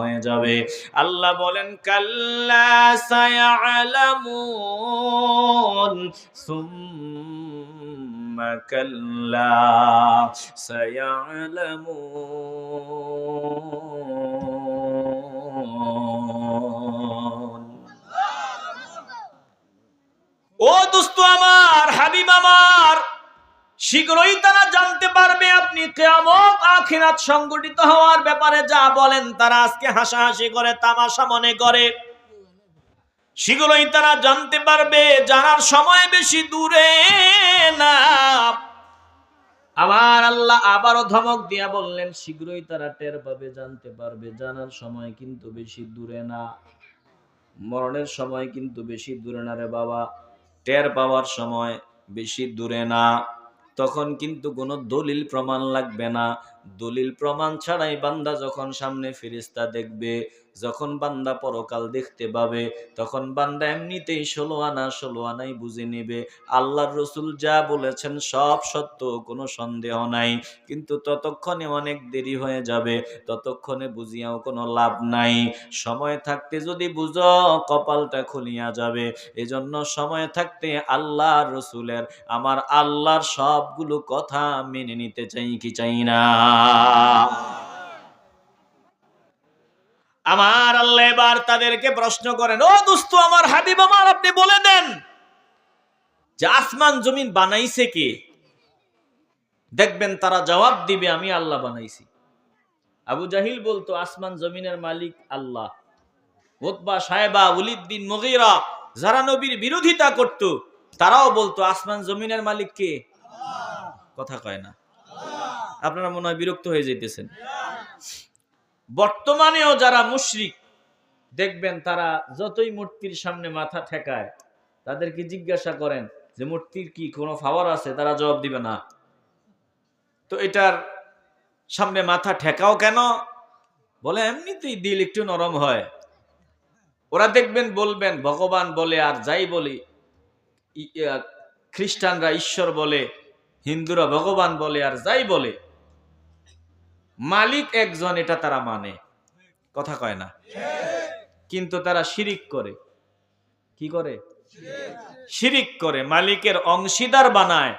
হয়ে যাবে। আল্লাহ বলেন কাল্লা ও দোস্ত আমার হাবিব আমার শীঘ্রই তারা জানতে পারবে আপনি কেয়ামত আখিরাত সংগঠিত হওয়ার ব্যাপারে যা বলেন, তারা আজকে হাসাহাসি করে, তামাশা মনে করে। শীঘ্রই তারা জানতে পারবে, জানার সময় বেশি দূরে না। আবার আল্লাহ আবারও ধমক দিয়া বললেন, শীঘ্রই তারা টের পাবে, জানতে পারবে, জানার সময় কিন্তু বেশি দূরে না। মরণের সময় কিন্তু বেশি দূরে না রে বাবা, টের পাওয়ার সময় বেশি দূরে না। তখন কিন্তু কোনো দলিল প্রমাণ লাগবে না। দলিল প্রমাণ ছাড়াই বান্দা যখন সামনে ফিরিস্তা দেখবে যখন বান্দা পরকাল দেখতে পাবে, তখন বান্দা এমনিতেই ষোলো আনা, ষোলো আনাই বুঝে নেবে। আল্লাহর রসুল যা বলেছেন সব সত্য, কোনো সন্দেহ নাই। কিন্তু ততক্ষণে অনেক দেরি হয়ে যাবে, ততক্ষণে বুঝিয়াও কোনো লাভ নাই। সময় থাকতে যদি বুঝো, কপালটা খুলিয়া যাবে। এজন্য সময় থাকতে আল্লাহ রসুলের, আমার আল্লাহর সবগুলো কথা মেনে নিতে চাই কি চাই না। আমার আল্লাহ এবার তাদেরকে প্রশ্ন করেন, ও দুস্থ আমার হাবিব আমার, আপনি বলে দেন, যে আসমান জমিন বানাইছে কে? দেখবেন তারা জবাব দিবে, আমি আল্লাহ বানাইছি। আবু জাহিল বলতো, আসমান জমিনের মালিক আল্লাহ। ওতবা সাহেবা উলিদ্দিন মগিরা, যারা নবীর বিরোধিতা করত, তারাও বলতো, আসমান জমিনের মালিক কে? কথা কয় না। আপনারা মনে হয় বিরক্ত হয়ে যেতেছেন বর্তমানেও যারা মুশরিক, দেখবেন তারা যতই মূর্তির সামনে মাথা ঠেকায়, তাদেরকে জিজ্ঞাসা করেন যে, মূর্তির কি কোনো ফাওয়ার আছে? তারা জবাব দিবে না। তো এটার সামনে মাথা ঠেকাও কেন? বলে, এমনিতেই দিল একটু নরম হয়। ওরা দেখবেন বলবেন, ভগবান বলে, আর যাই বলি খ্রিস্টানরা ঈশ্বর বলে, হিন্দুরা ভগবান বলে, আর যাই বলে। মালিক একজন, এটা তারা মানে। কথা কয় না? কিন্তু তারা শিরিক করে। কি করে? শিরিক করে, মালিকের অংশীদার বানায়।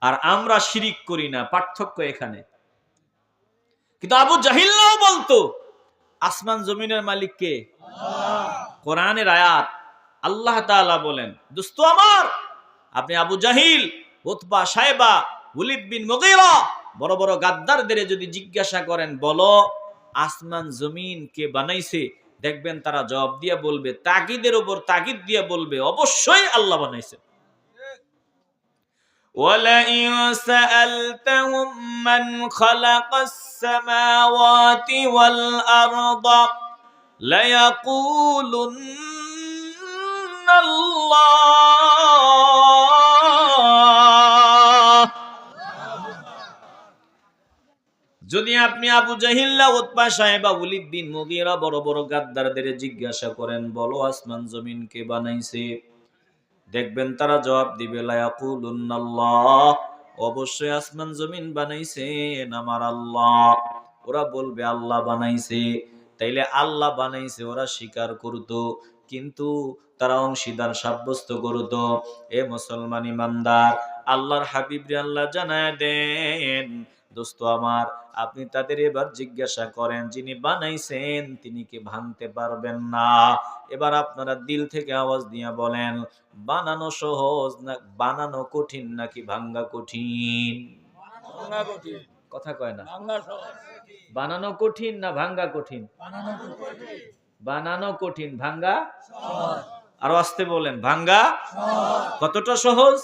আর আমরা শিরিক করি না, পার্থক্য এখানে। কিন্তু আবু জাহিল্লাও বলতো, আসমান জমিনের মালিক কে? কোরআনের আয়াত। আল্লাহ তাআলা বলেন, দোস্ত আমার, আপনি আবু জাহিল, উতবা সাহেবা উলিদ বিন মুগীরা বড় বড় গাদ্দারদের যদি জিজ্ঞাসা করেন বলো আসমান জমিন কে বানাইছে দেখবেন তারা জবাব দিয়ে বলবে তাকিদের উপর তাকিদ দিয়ে বলবে অবশ্যই আল্লাহ বানাইছে ولئن سألتهم من خلق السماوات والأرض ليقولن الله যদি আপনি আবু জাহিল্লা উৎপা সাহেবা উলিদ্দিন মুগিরা বড় বড় গাদ্দারদের জিজ্ঞাসা করেন, বলো আসমান জমিন কে বানাইছে? দেখবেন তারা জবাব দিবে অবশ্যই আসমান জমিন বানাইছেন আমার আল্লাহ। ওরা বলবে, আল্লাহ বানাইছে। তাইলে আল্লাহ বানাইছে, ওরা স্বীকার করতো। কিন্তু তারা অংশীদার সাব্যস্ত করতো। এ মুসলমান ইমানদার, আল্লাহর হাবিব রে আল্লাহ জানায় দেন দোস্ত আমার আপনি তাদের এবার জিজ্ঞাসা করেন যিনি বানাইছেন তিনি কি ভাঙতে পারবেন না? এবার আপনারা দিল থেকে আওয়াজ দিয়ে বলেন বানানো সহজ না বানানো কঠিন নাকি ভাঙ্গা কঠিন? কথা কয় না। বানানো কঠিন না ভাঙ্গা কঠিন? বানানো কঠিন। ভাঙ্গা আরও আসতে বলেন ভাঙ্গা কতটা সহজ?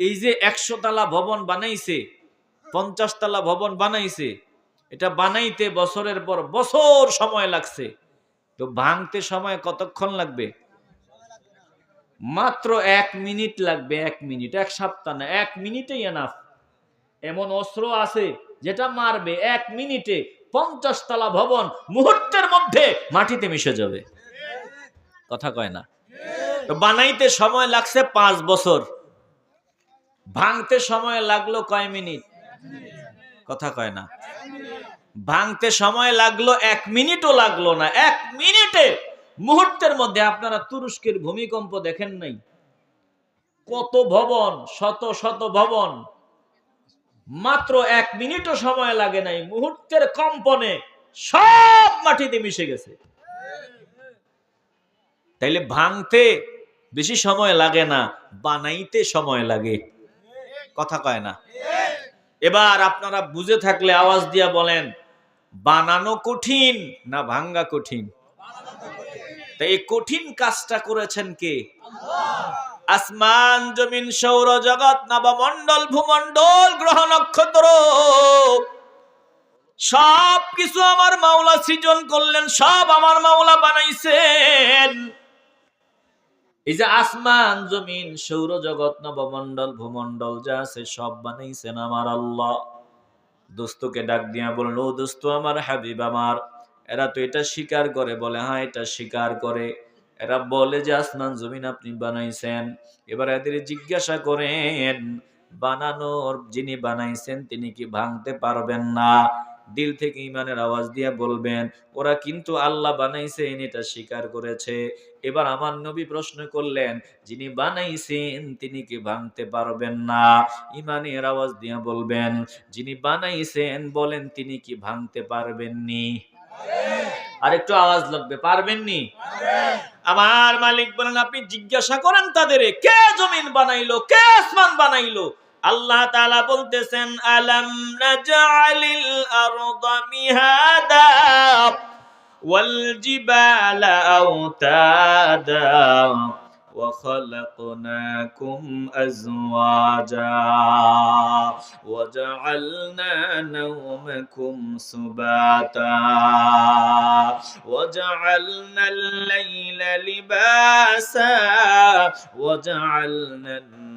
এই যে একশো তালা ভবন বানাইছে পঞ্চাশ তালা ভবন বানাইছে। এটা বানাইতে বছরের পর বছর সময় লাগছে। তো ভাঙতে সময় কতক্ষণ লাগবে? মাত্র এক মিনিট লাগবে, এক মিনিট, এক সপ্তাহ না, এক মিনিটেই এনাফ এমন অস্ত্র আছে, যেটা মারবে এক মিনিটে পঞ্চাশ তলা ভবন মুহূর্তের মধ্যে মাটিতে মিশে যাবে। কথা কয় না? বানাইতে সময় লাগছে পাঁচ বছর। ভাঙতে সময় লাগল কয় মিনিট? কথা কয় না। ভাঙতে সময় লাগল, এক মিনিটও লাগল না। এক মিনিটে মুহূর্তের মধ্যে আপনারা তুরস্কের ভূমিকম্প দেখেন নাই? কত ভবন, শত শত ভবন। মাত্র এক মিনিটও সময় লাগে নাই। মুহূর্তের কম্পনে সব মাটিতে মিশে গেছে। তাইলে ভাঙতে বেশি সময় লাগে না, বানাইতে সময় লাগে। কথা কয় না। এবার আপনারা বুঝে থাকলে আওয়াজ দিয়া বলেন, বানানো কঠিন না ভাঙ্গা কঠিন? তাই এই কঠিন কাজটা করেছেন কে? আসমান, জমিন, সৌর, জগৎ, নবমণ্ডল, ভূমণ্ডল, গ্রহ, নক্ষত্র। সব কিছু আমার মাওলা সৃজন করলেন, সব আমার মাওলা বানাইছেন। এই যে আসমান, জমিন সৌর জগৎ নবমণ্ডল, ভূমণ্ডল যা আছে সব বানাইছেন আমার আল্লাহ। দোস্তকে ডাক দিয়া বলল দোস্ত, আমার হাবিব আমার। এরা তো এটা স্বীকার করে, বলে হ্যাঁ এটা স্বীকার করে। এরা বলে যে, আসমান, জমিন আপনি বানাইছেন। এবার এদের জিজ্ঞাসা করেন, বানানোর যিনি বানাইছেন, তিনি কি ভাঙতে পারবেন না? দিল থেকে ইমানের আওয়াজ দিয়ে বলবেন, ওরা কিন্তু আল্লাহ বানাইছেন, এটা স্বীকার করেছে। এবার আমার নবী প্রশ্ন করলেন, যিনি বানাইছেন, তিনি কি ভাঙতে পারবেন না? ইমানের আওয়াজ দিয়ে বলবেন, যিনি বানাইছেন, বলেন তিনি কি ভাঙতে পারবেননি আর একটু আওয়াজ লাগবে পারবেননি আমার মালিক বলেন, আপনি জিজ্ঞাসা করেন তাদের কে জমিন বানাইলো, কে আসমান বানাইলো? আল্লাহ তাআলা বলতেছেন আলাম নাজআলিল আরদা মিহাদা ওয়াল জিবালা আওতাদা وخلقناكم أزواجا وجعلنا نومكم سباتا وجعلنا الليل لباسا وجعلنا النهار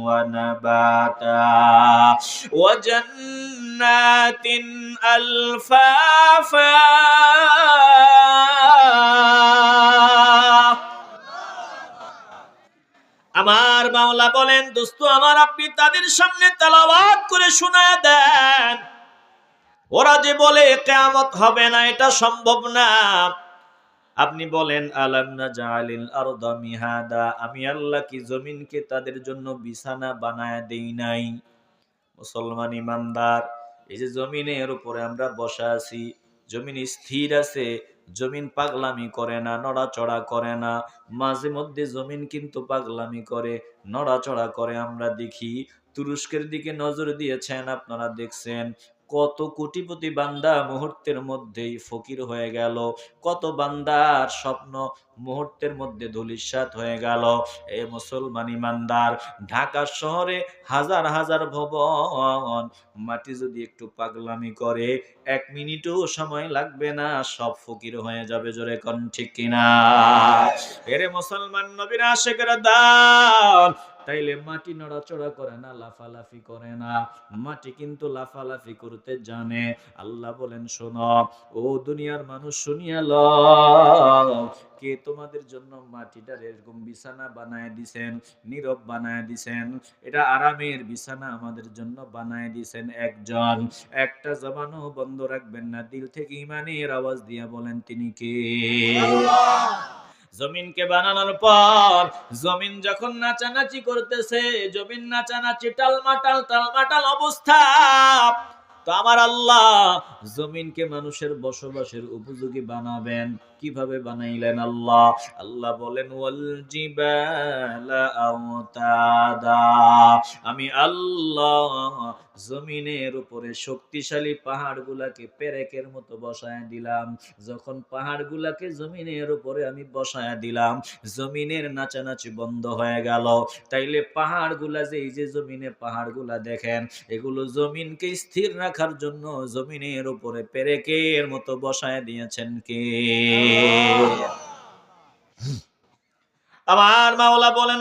ونباتا وجنات ألفافا আমার মাওলা বলেন দোস্ত আমার আপনি তাদের সামনে তেলাওয়াত করে শোনায় দেন ওরা যে বলে কেয়ামত হবে না এটা সম্ভব না আপনি বলেন জালিল আরদা মিহাদা? আমি আল্লাহ কি জমিনকে তাদের জন্য বিছানা বানায় দেই নাই? মুসলমান ইমানদার, এই যে জমিনের উপরে আমরা বসা আছি, জমিন স্থির আছে, জমিন পাগলামি করে না, নড়াচড়া করে না। মাঝে মধ্যে জমিন কিন্তু পাগলামি করে, নড়াচড়া করে। আমরা দেখি তুরস্কের দিকে নজর দিয়েছেন, আপনারা দেখছেন। কত কোটিপতি বান্দা মুহূর্তের মধ্যেই ফকির হয়ে গেল। কত বান্দার স্বপ্ন মুহূর্তের মধ্যে ধুলিস্বাত হয়ে গেল। এ মুসলমান ইমানদার ঢাকা শহরে হাজার হাজার ভবন, মাটি যদি একটু পাগলামি করে, এক মিনিটও সময় লাগবে না, সব ফকির হয়ে যাবে জোরে কোন ঠিক কিনা? এরে মুসলমান নবীর আশেকের দান তাইলে মাটি নড়াচড়া করে না, লাফালাফি করে না। মাটি কিন্তু লাফালাফি করতে জানে। আল্লাহ বলেন, শোনো, ও দুনিয়ার মানুষ শুনিয়া লও কে তোমাদের জন্য মাটিটার এরকম বিছানা বানায় দিছেন, নীরব বানায় দিছেন। এটা আরামের বিছানা আমাদের জন্য বানায় দিছেন একজন। একটা জবানও বন্ধ রাখবেন না, দিল থেকে ইমানের আওয়াজ দিয়া বলেন, তিনি কে? জমিনকে বানানোর পর জমিন যখন নাচানাচি করতেছে, জমিন নাচানাচি টালমাটাল টালমাটাল অবস্থা। তো আমার আল্লাহ জমিনকে মানুষের বসবাসের উপযোগী বানাবেন। কীভাবে বানাইলেন আল্লাহ? আল্লাহ বলেন আমি আল্লাহ জমিনের উপরে শক্তিশালী পাহাড়গুলাকে পেরেকের মতো বসায় দিলাম। যখন পাহাড়গুলাকে জমিনের উপরে আমি বসায় দিলাম, জমিনের নাচানাচি বন্ধ হয়ে গেল। তাইলে পাহাড়গুলা যে এই যে জমিনে পাহাড়গুলা দেখেন, এগুলো জমিনকে স্থির রাখার জন্য জমিনের উপরে পেরেকের মতো বসায় দিয়েছেন কে? আমার মাওলা বলেন